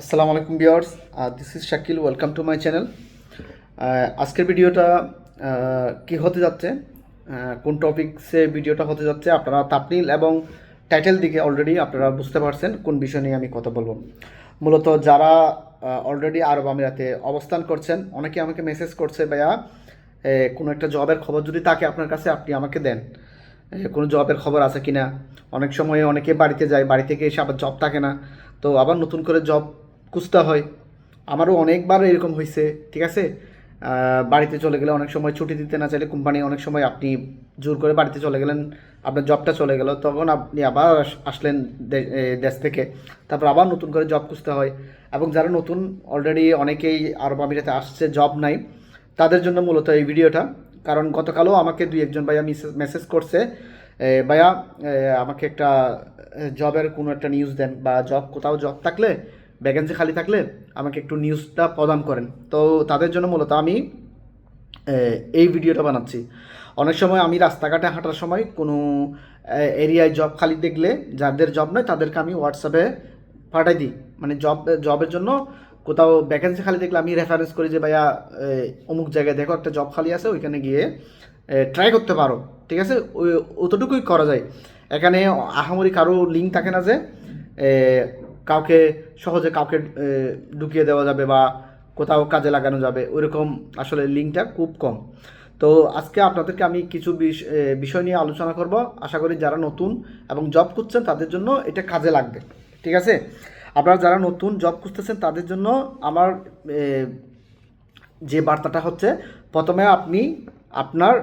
আসসালামু আলাইকুম viewers this is Shakil welcome to my channel আজকের ভিডিওটা কি হতে যাচ্ছে? কোন টপিকসে ভিডিওটা হতে যাচ্ছে? আপনারা তাপনিল এবং টাইটেল দিকে অলরেডি আপনারা বুঝতে পারছেন কোন বিষয় নিয়ে আমি কথা বলব। মূলত যারা অলরেডি আরব আমিরাতে অবস্থান করছেন, অনেকে আমাকে মেসেজ করছে, ভাইয়া কোনো একটা জবের খবর যদি থাকে আপনার কাছে, আপনি আমাকে দেন। কোনো জবের খবর আছে কি না অনেক সময় অনেকে বাড়িতে যায়, বাড়ি থেকে এসে আবার জব থাকে না। তো আবার নতুন করে জব খুঁজতে হয়। আমারও অনেকবার এরকম হয়েছে ঠিক আছে? বাড়িতে চলে গেলে অনেক সময় ছুটি দিতে না চাইলে কোম্পানি অনেক সময় আপনি জোর করে বাড়িতে চলে গেলেন, আপনার জবটা চলে গেল, তখন আপনি আবার আসলেন দেশ থেকে। তারপর আবার নতুন করে জব খুঁজতে হয় এবং যারা নতুন অলরেডি অনেকেই আরব আমিরাতে আসছে, জব নাই, তাদের জন্য মূলত এই ভিডিওটা। কারণ গতকালও আমাকে দুই একজন ভাইয়া মেসেজ করছে ভাইয়া আমাকে একটা জবের কোনো একটা নিউজ দেন বা জব কোথাও জব থাকলে ভ্যাকেন্সি খালি থাকলে আমাকে একটু নিউজটা প্রদান করেন। তো তাদের জন্য মূলত আমি এই ভিডিওটা বানাচ্ছি। অনেক সময় আমি রাস্তাঘাটে হাঁটার সময় কোনো এরিয়ায় জব খালি দেখলে, যাদের জব নয়, তাদেরকে আমি হোয়াটসঅ্যাপে পাঠাই দিই। মানে জব জবের জন্য কোথাও ভ্যাকেন্সি খালি দেখলে আমি রেফারেন্স করি যে, ভাইয়া অমুক জায়গায় দেখো একটা জব খালি আছে, ওইখানে গিয়ে ট্রাই করতে পারো। ঠিক আছে? ওই অতটুকুই করা যায়। এখানে আহামরি কারও লিঙ্ক থাকে না যে কাউকে সহজে কাউকে ঢুকিয়ে দেওয়া যাবে বা কোথাও কাজে লাগানো যাবে, ওইরকম আসলে লিঙ্কটা খুব কম। তো আজকে আপনাদেরকে আমি কিছু বিষ- বিষয় নিয়ে আলোচনা করব। আশা করি যারা নতুন এবং জব খুঁজছেন তাদের জন্য এটা কাজে লাগবে, ঠিক আছে? আপনারা যারা নতুন জব খুঁজতেছেন তাদের জন্য আমার যে বার্তাটা হচ্ছে, প্রথমে আপনি আপনার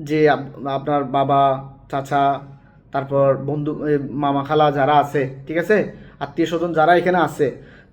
যে আপনার বাবা, চাচা তারপর বন্ধু মামা খালা যারা আছে, ঠিক আছে? আত্মীয় স্বজন যারা এখানে আছে,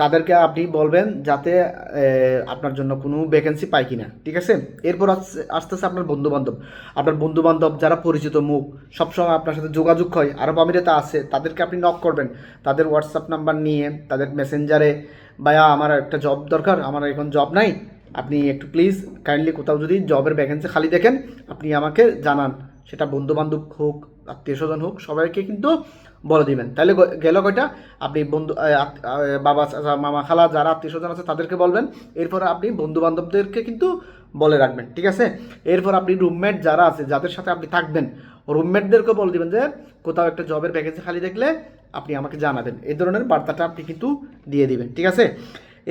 তাদেরকে আপনি বলবেন যাতে আপনার জন্য কোনো ভ্যাকেন্সি পায় কিনা, ঠিক আছে? এরপর আস্তে আস্তে আপনার বন্ধু বান্ধব আপনার বন্ধু বান্ধব যারা পরিচিত মুখ, সবসময় আপনার সাথে যোগাযোগ হয়, আরব আমিরাতে আছে, তাদেরকে আপনি নক করবেন। তাদের হোয়াটসঅ্যাপ নাম্বার নিয়ে, তাদের মেসেঞ্জারে ভাইয়া, আমার একটা জব দরকার, আমার এখন জব নাই। আপনি একটু প্লিজ কাইন্ডলি কোথাও যদি জবের ভ্যাকেন্সি খালি দেখেন, আপনি আমাকে জানান। সেটা বন্ধু বান্ধব হোক আত্মীয় স্বজন হোক, সবাইকে কিন্তু বলে দিবেন। তাহলে গেল কয়টা? আপনি বন্ধু বাবা মামা, খালা, যারা আত্মীয় স্বজন আছে তাদেরকে বলবেন। এরপর আপনি বন্ধু বান্ধবদেরকে কিন্তু বলে রাখবেন, ঠিক আছে? এরপর আপনি রুমমেট যারা আছে, যাদের সাথে আপনি থাকবেন রুমমেটদেরকে বলে দিবেন যে, কোথাও একটা জবের ভ্যাকেন্সি খালি দেখলে আপনি আমাকে জানাবেন। এই ধরনের বার্তাটা আপনি কিন্তু দিয়ে দিবেন, ঠিক আছে?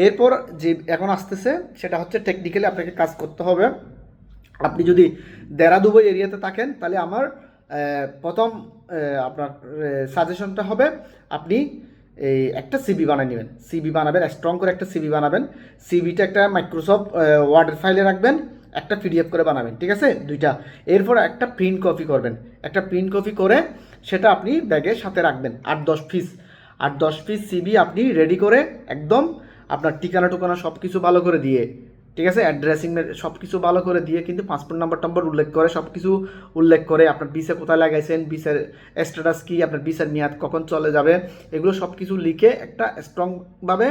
এরপর যে এখন আসতেছে, সেটা হচ্ছে টেকনিক্যালি আপনাকে কাজ করতে হবে। আপনি যদি দেরা দুবই এরিয়াতে থাকেন, তাহলে আমার প্রথম আপনার সাজেশনটা হবে আপনি এই একটা সিবি বানিয়ে নেবেন। সিবি বানাবেন স্ট্রং করে একটা সিবি বানাবেন। সিবিটা একটা মাইক্রোসফট ওয়ার্ডের ফাইলে রাখবেন, একটা পিডিএফ করে বানাবেন, ঠিক আছে? দুইটা। এরপর একটা প্রিন্ট কপি করবেন। একটা প্রিন্ট কপি করে সেটা আপনি ব্যাগের সাথে রাখবেন। আট দশ পিস আট দশ পিস সিবি আপনি রেডি করে একদম আপনার ঠিকানা টুকানা সব কিছু ভালো করে দিয়ে ঠিক আছে? অ্যাড্রেসিং সব কিছু ভালো করে দিয়ে কিন্তু পাসপোর্ট নাম্বার টাম্বার উল্লেখ করে সব কিছু উল্লেখ করে আপনার বিসে কোথায় লাগাইছেন বিসের স্ট্যাটাস কী, আপনার বিসের মেয়াদ কখন চলে যাবে, এগুলো সব কিছু লিখে একটা স্ট্রংভাবে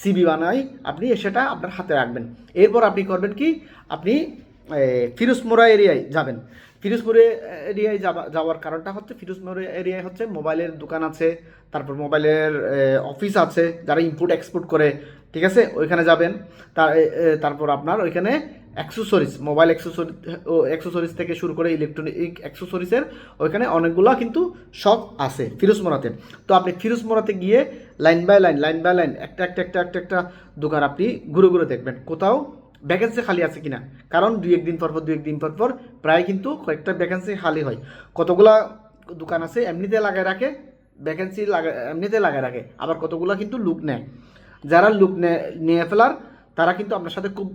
সিবি বানাই, আপনি সেটা আপনার হাতে রাখবেন। এরপর আপনি করবেন কি? আপনি ফিরোজ ফিরোজমোড়া এরিয়ায় যাবেন। ফিরোজপুরে এরিয়ায় যাওয়া যাওয়ার কারণটা হচ্ছে ফিরোজপুর এরিয়ায় হচ্ছে মোবাইলের দোকান আছে, তারপর মোবাইলের অফিস আছে, যারা ইম্পোর্ট এক্সপোর্ট করে, ঠিক আছে? ওইখানে যাবেন, তার তারপর আপনার ওইখানে অ্যাক্সেসরিজ মোবাইল অ্যাক্সেসরি অ্যাক্সেসরিজ থেকে শুরু করে ইলেকট্রনিক অ্যাক্সেসরিজের ওইখানে অনেকগুলো কিন্তু শপ আছে ফিরোজমোড়াতে। তো আপনি ফিরোজ মোড়াতে গিয়ে line by line line by line একটা একটা একটা একটা একটা দোকান আপনি ঘুরে ঘুরে দেখবেন। কোথাও ভ্যাকেন্সি খালি আছে কিনা? কারণ দুই একদিন পর পর, দুই একদিন পর পর প্রায় কিন্তু কয়েকটা ভ্যাকেন্সি খালি হয়। কতগুলা দোকান আছে এমনিতে লাগায় রাখে ভ্যাকেন্সি লাগা এমনিতে লাগায় রাখে, আবার কতগুলা কিন্তু লুক নেয়। যারা লুক নিয়ে ফেলার, তারা কিন্তু আপনার সাথে খুব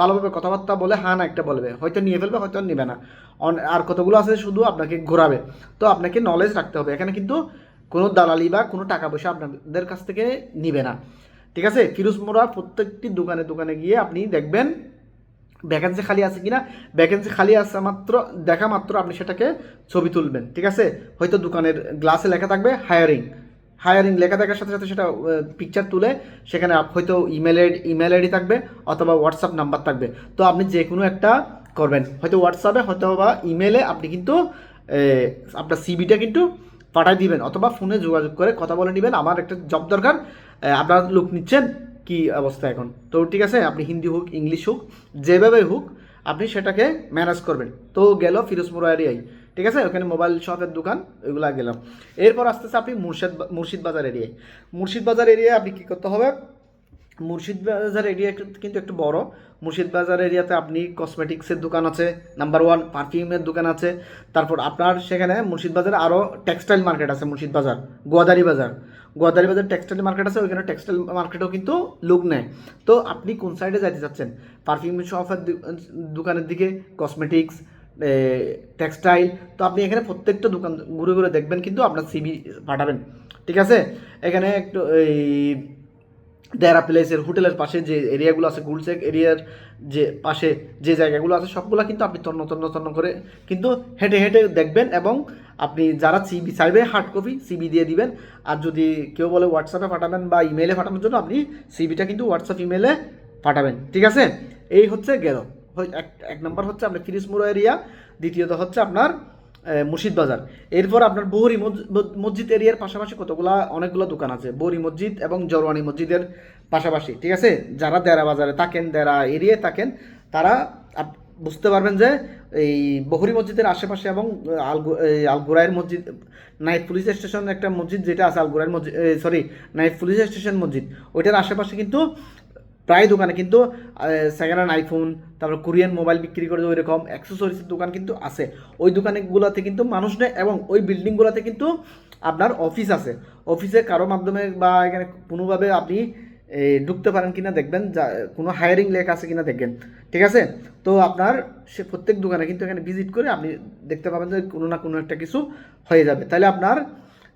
ভালোভাবে কথাবার্তা বলে হ্যাঁ না একটা বলবে। হয়তো নিয়ে ফেলবে, হয়তো নেবে না। আর কতগুলো আছে শুধু আপনাকে ঘোরাবে। তো আপনাকে নলেজ রাখতে হবে। এখানে কিন্তু কোনো দালালি বা কোনো টাকা পয়সা আপনাদের কাছ থেকে নিবে না। ঠিক আছে? ফিরোজ মোড়া প্রত্যেকটি দোকানে দোকানে গিয়ে আপনি দেখবেন ভ্যাকেন্সি খালি আছে কিনা। ভ্যাকেন্সি খালি আছে মাত্র, দেখা মাত্র আপনি সেটাকে ছবি তুলবেন, ঠিক আছে? হয়তো দোকানের গ্লাসে লেখা থাকবে হায়ারিং হায়ারিং লেখা থাকার সাথে সাথে সেটা পিকচার তুলে সেখানে হয়তো ইমেল ইমেল আইডি থাকবে অথবা হোয়াটসঅ্যাপ নাম্বার থাকবে। তো আপনি যে কোনো একটা করবেন। হয়তো হোয়াটসঅ্যাপে হয়তো বা ইমেলে আপনি কিন্তু আপনার সিবিটা কিন্তু পাঠাই দিবেন অথবা ফোনে যোগাযোগ করে কথা বলে নেবেন। আমার একটা জব দরকার আপনারা লুক নিচ্ছেন কি অবস্থা এখন? তো ঠিক আছে, আপনি হিন্দি হোক, ইংলিশ হোক যেভাবে হোক, আপনি সেটাকে ম্যানেজ করবেন। তো গেল ফিরোজ এরিয়ায় ঠিক আছে, ওখানে মোবাইল শপের দোকান, ওইগুলো গেলাম। এরপর আস্তে আস্তে আপনি মুর্শিদ মুর্শিদ বাজার এরিয়ায় মুর্শিদ বাজার এরিয়ায় আপনি কী করতে হবে? মুর্শিদ বাজার এরিয়া কিন্তু একটু বড়। মুর্শিদ বাজার এরিয়াতে আপনি কসমেটিক্সের দোকান আছে নাম্বার ওয়ান পারফিউমের দোকান আছে। তারপর আপনার সেখানে মুর্শিদ বাজারে আরও টেক্সটাইল মার্কেট আছে মুর্শিদ বাজার, গোয়াদারি বাজার। গোয়াদারি বাজার টেক্সটাইল মার্কেট আছে, ওইখানে টেক্সটাইল মার্কেটেও কিন্তু লোক নেয়। তো আপনি কোন সাইডে যাইতে চাচ্ছেন? পারফিউম শপের দোকানের দিকে কসমেটিক্স টেক্সটাইল তো আপনি এখানে প্রত্যেকটা দোকান ঘুরে ঘুরে দেখবেন, কিন্তু আপনার সিবি পাঠাবেন। ঠিক আছে? এখানে একটু এই দেরা প্লেসের হোটেলের পাশে যে এরিয়াগুলো আছে গুলসেক এরিয়ার যে পাশে যে জায়গাগুলো আছে, সবগুলো কিন্তু আপনি তন্ন তন্ন তন্ন করে কিন্তু হেঁটে হেঁটে দেখবেন এবং আপনি যারা সিবি চাইবে হার্ড কপি সিবি দিয়ে দিবেন। আর যদি কেউ বলে হোয়াটসঅ্যাপে পাঠাবেন বা ইমেলে পাঠানোর জন্য আপনি সিবিটা কিন্তু হোয়াটসঅ্যাপ ইমেলে পাঠাবেন। ঠিক আছে? এই হচ্ছে গেল। এক এক নম্বর হচ্ছে আপনার ফিরিসমুড়ো এরিয়া দ্বিতীয়ত হচ্ছে আপনার আহ, মুর্শিদ বাজার। এরপর আপনার বহরি মসজি- মসজিদ এরিয়ার পাশাপাশি কতগুলা অনেকগুলো দোকান আছে বহরি মসজিদ এবং জরওয়ানি মসজিদের পাশাপাশি ঠিক আছে? যারা দেরা বাজারে থাকেন দেরা এরিয়ায় থাকেন তারা বুঝতে পারবেন যে এই বহরি মসজিদের আশেপাশে এবং আল আলগুরাইয়ের মসজিদ নাইট পুলিশ স্টেশন একটা মসজিদ যেটা আছে আলগুরাইয়ের মসজিদ সরি নাইট পুলিশ স্টেশন মসজিদ ওইটার আশেপাশে কিন্তু প্রায় দোকানে, কিন্তু সেকেন্ড হ্যান্ড আইফোন তারপর কোরিয়ান মোবাইল বিক্রি করে ওই রকম অ্যাক্সেসরিজের দোকান কিন্তু আছে। ওই দোকানগুলোতে কিন্তু মানুষ নেই এবং ওই বিল্ডিংগুলোতে কিন্তু আপনার অফিস আছে। অফিসে কারও মাধ্যমে বা এখানে কোনোভাবে আপনি ঢুকতে পারেন কিনা দেখবেন, যা, কোনো হায়ারিং লেখা আছে কিনা দেখবেন। ঠিক আছে? তো আপনার সে প্রত্যেক দোকানে কিন্তু এখানে ভিজিট করে আপনি দেখতে পাবেন যে কোনো না কোনো একটা কিছু হয়ে যাবে। তাহলে আপনার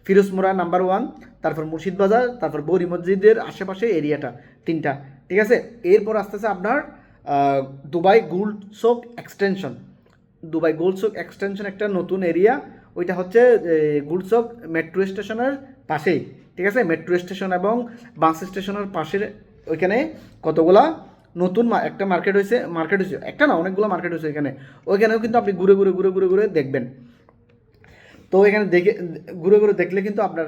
ফিরোজমোড়া নাম্বার ওয়ান তারপর মুর্শিদ বাজার তারপর বৌরি মসজিদের আশেপাশে এরিয়াটা তিনটা। ঠিক আছে? এরপর আস্তে আস্তে আপনার Dubai gold souk extension. Dubai gold souk extension একটা নতুন এরিয়া। ওইটা হচ্ছে গোল্ড সোক মেট্রো স্টেশনের পাশেই। ঠিক আছে? মেট্রো স্টেশন এবং বাস স্টেশনের পাশের ওইখানে কতগুলা নতুন একটা মার্কেট হয়েছে মার্কেট হয়েছে। একটা না, অনেকগুলো মার্কেট হয়েছে এখানে ওইখানেও কিন্তু আপনি ঘুরে ঘুরে ঘুরে ঘুরে ঘুরে দেখবেন। তো এখানে দেখে, ঘুরে ঘুরে দেখলে কিন্তু আপনার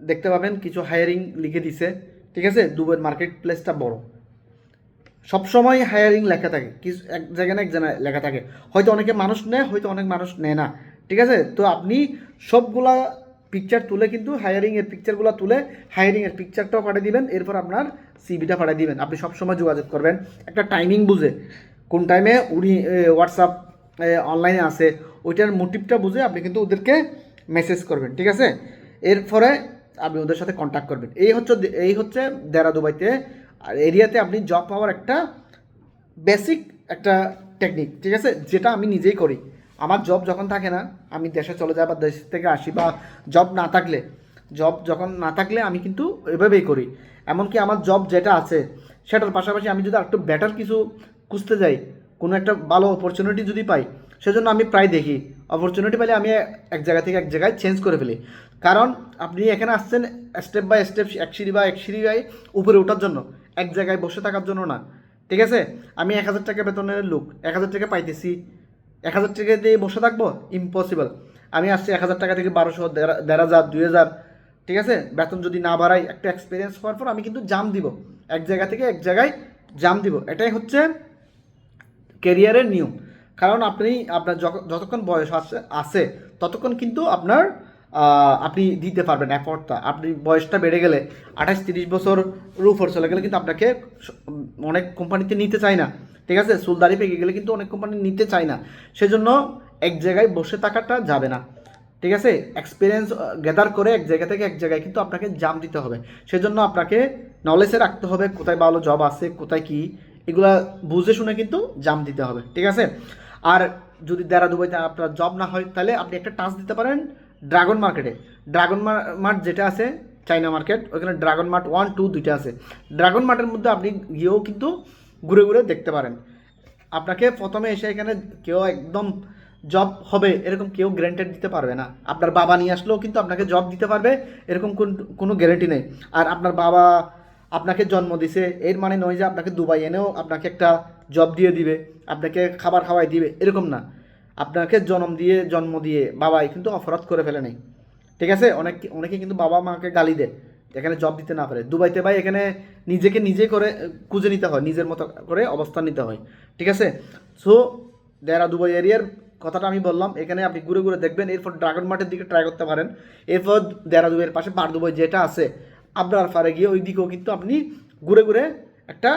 দেখতে পাবেন, কিছু হায়ারিং লিখে দিছে। ঠিক আছে? দুবাইয়ের মার্কেট প্লেসটা বড়। সবসময় হায়ারিং লেখা থাকে। কিছু এক জায়গায় না এক জায়গায় লেখা থাকে। হয়তো অনেকে মানুষ নেয়, হয়তো অনেক মানুষ নেয় না। ঠিক আছে? তো আপনি সবগুলা পিকচার তুলে কিন্তু হায়ারিংয়ের পিকচারগুলো তুলে হায়ারিংয়ের পিকচারটাও পাঠিয়ে দিবেন। এরপর আপনার সিবিটা পাঠিয়ে দিবেন। আপনি সবসময় যোগাযোগ করবেন। একটা টাইমিং বুঝে। কোন টাইমে উনি হোয়াটসঅ্যাপ অনলাইনে আছে, ওইটার মোটিভটা বুঝে আপনি কিন্তু ওদেরকে মেসেজ করবেন। ঠিক আছে? এরপরে আপনি ওদের সাথে কন্ট্যাক্ট করবেন। এই হচ্ছে এই হচ্ছে দেরা দুবাইতে আর এরিয়াতে আপনি জব পাওয়ার একটা বেসিক একটা টেকনিক ঠিক আছে? যেটা আমি নিজেই করি। আমার জব যখন থাকে না, আমি দেশে চলে যাই বা দেশ থেকে আসি বা জব না থাকলে জব যখন না থাকলে আমি কিন্তু এভাবেই করি। এমনকি আমার জব যেটা আছে, সেটার পাশাপাশি আমি যদি একটু বেটার কিছু খুঁজতে যাই, কোনো একটা ভালো অপরচুনিটি যদি পাই, সেজন্য আমি প্রায় দেখি। অপরচুনিটি পেলে আমি এক জায়গা থেকে এক জায়গায় চেঞ্জ করে ফেলি। কারণ আপনি এখানে আসছেন স্টেপ বাই স্টেপ এক সিঁড়ি বা এক সিঁড়ি বাই উপরে ওঠার জন্য। এক জায়গায় বসে থাকার জন্য না। ঠিক আছে? আমি এক হাজার টাকা বেতনের লোক। এক হাজার টাকা পাইতেছি। এক হাজার টাকা দিয়ে বসে থাকব? ইম্পসিবল আমি আসছি এক হাজার টাকা থেকে বারোশো, দেড় হাজার, দুই হাজার। ঠিক আছে? বেতন যদি না বাড়াই, একটা এক্সপিরিয়েন্স হওয়ার পর আমি কিন্তু জাম দিব। এক জায়গা থেকে এক জায়গায় জাম দিব। এটাই হচ্ছে কেরিয়ারের নিয়ম। কারণ আপনি, আপনার যতক্ষণ বয়স আছে আছে, ততক্ষণ কিন্তু আপনার আপনি দিতে পারবেন অ্যাফোর্ডটা আপনি বয়সটা বেড়ে গেলে আঠাশ তিরিশ বছর উপর চলে গেলে কিন্তু আপনাকে অনেক কোম্পানিতে নিতে চায় না। ঠিক আছে? সুলদারি পেকে গেলে কিন্তু অনেক কোম্পানি নিতে চায় না। সেজন্য এক জায়গায় বসে থাকাটা যাবে না। ঠিক আছে? এক্সপিরিয়েন্স গ্যাদার করে এক জায়গা থেকে এক জায়গায় কিন্তু আপনাকে জাম দিতে হবে। সেজন্য আপনাকে নলেজে রাখতে হবে কোথায় ভালো জব আছে, কোথায় কি। এগুলা বুঝে শুনে কিন্তু জাম দিতে হবে। ঠিক আছে? আর যদি দেরা দুবাইতে আপনার জব না হয়, তাহলে আপনি একটা টাচ দিতে পারেন ড্রাগন মার্কেটে ড্রাগন মার্ট যেটা আছে চাইনা মার্কেট ওইখানে ড্রাগন মার্ট ওয়ান টু দুইটা আছে। ড্রাগন মার্টের মধ্যে আপনি গিয়েও কিন্তু ঘুরে ঘুরে দেখতে পারেন। আপনাকে প্রথমে এসে এখানে কেউ একদম জব হবে, এরকম কেউ গ্যারেন্টেড দিতে পারবে না। আপনার বাবা নিয়ে আসলেও কিন্তু আপনাকে জব দিতে পারবে, এরকম কোন- কোনো গ্যারেন্টি নেই। আর আপনার বাবা আপনাকে জন্ম দিছে, এর মানে নয় যে আপনাকে দুবাই এনেও আপনাকে একটা জব দিয়ে দিবে, আপনাকে খাবার খাওয়াই দিবে, এরকম না। আপনাকে জন্ম দিয়ে জন্ম দিয়ে বাবাই কিন্তু অপরাধ করে ফেলে নেই। ঠিক আছে? অনেক, অনেকে কিন্তু বাবা মাকে গালি দেয়, এখানে জব দিতে না পারে। দুবাইতে ভাই এখানে নিজেকে নিজে করে, খুঁজে নিতে হয়, নিজের মতো করে অবস্থান নিতে হয়। ঠিক আছে? সো দেরা দুবাই এরিয়ার কথাটা আমি বললাম। এখানে আপনি ঘুরে ঘুরে দেখবেন, এরপর ড্রাগন মার্টের দিকে ট্রাই করতে পারেন। এরপর দেরা দুবাইয়ের পাশে বার দুবাই যেটা আছে আবরার ফারে গিয়ে ওই দিকেও কিন্তু আপনি ঘুরে ঘুরে একটা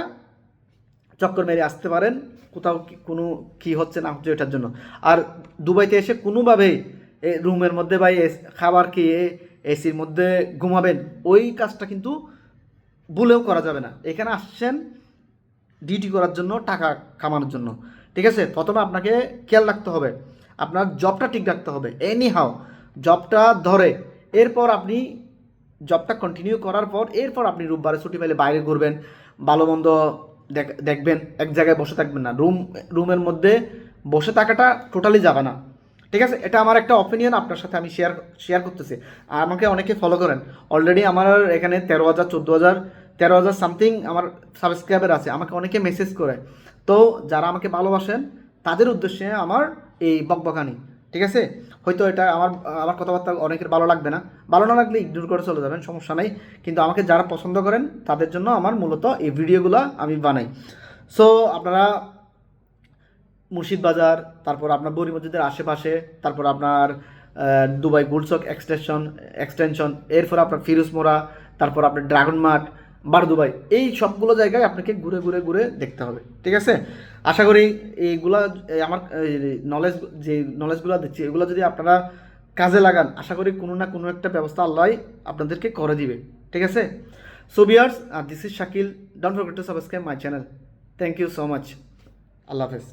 চক্কর মেরে আসতে পারেন। কোথাও কোনো কি হচ্ছে না হচ্ছে এটার জন্য। আর দুবাইতে এসে কোনোভাবেই রুমের মধ্যে বা খাবার খেয়ে এসির মধ্যে ঘুমাবেন, ওই কাজটা কিন্তু ভুলেও করা যাবে না। এখানে আসছেন ডিউটি করার জন্য, টাকা কামানোর জন্য। ঠিক আছে? প্রথমে আপনাকে খেয়াল রাখতে হবে, আপনার জবটা ঠিক রাখতে হবে। এনি হাও জবটা ধরে, এরপর আপনি জবটা কন্টিনিউ করার পর, এরপর আপনি রোববারে ছুটি পেলে বাইরে ঘুরবেন, ভালো মন্দ দেখবেন, এক জায়গায় বসে থাকবেন না। রুম, রুমের মধ্যে বসে থাকাটা টোটালি যাবে না। ঠিক আছে? এটা আমার একটা অপিনিয়ন আপনার সাথে আমি শেয়ার শেয়ার করতেছি। আর আমাকে অনেকে ফলো করেন। অলরেডি আমার এখানে তেরো হাজার, চোদ্দ হাজার, তেরো হাজার সামথিং আমার সাবস্ক্রাইবার আছে। আমাকে অনেকে মেসেজ করে। তো যারা আমাকে ভালোবাসেন, তাদের উদ্দেশ্যে আমার এই বকবকানি। ঠিক আছে? হয়তো এটা আমার আমার কথাবার্তা অনেকের ভালো লাগবে না। ভালো না লাগলে ইগনোর করে চলে যাবেন, সমস্যা নাই। কিন্তু আমাকে যারা পছন্দ করেন, তাদের জন্য আমার মূলত এই ভিডিওগুলো আমি বানাই। সো আপনারা মুর্শিদ বাজার তারপর আপনার বড়ি মসজিদের আশেপাশে, তারপর আপনার দুবাই গুলচক এক্সটেনশন এক্সটেনশন এরপর আপনার ফিরোজ মোড়া, তারপর আপনার ড্রাগন মার্ট বার দুবাই এই সবগুলো জায়গায় আপনাকে ঘুরে ঘুরে ঘুরে দেখতে হবে। ঠিক আছে? আশা করি এইগুলা আমার নলেজ যে নলেজগুলো দিচ্ছি, এগুলো যদি আপনারা কাজে লাগান, আশা করি কোনো না কোনো একটা ব্যবস্থা আল্লাহ আপনাদেরকে করে দিবে। ঠিক আছে? So viewers this is Shakil don't forget to subscribe my channel thank you so much আল্লাহ হাফেজ।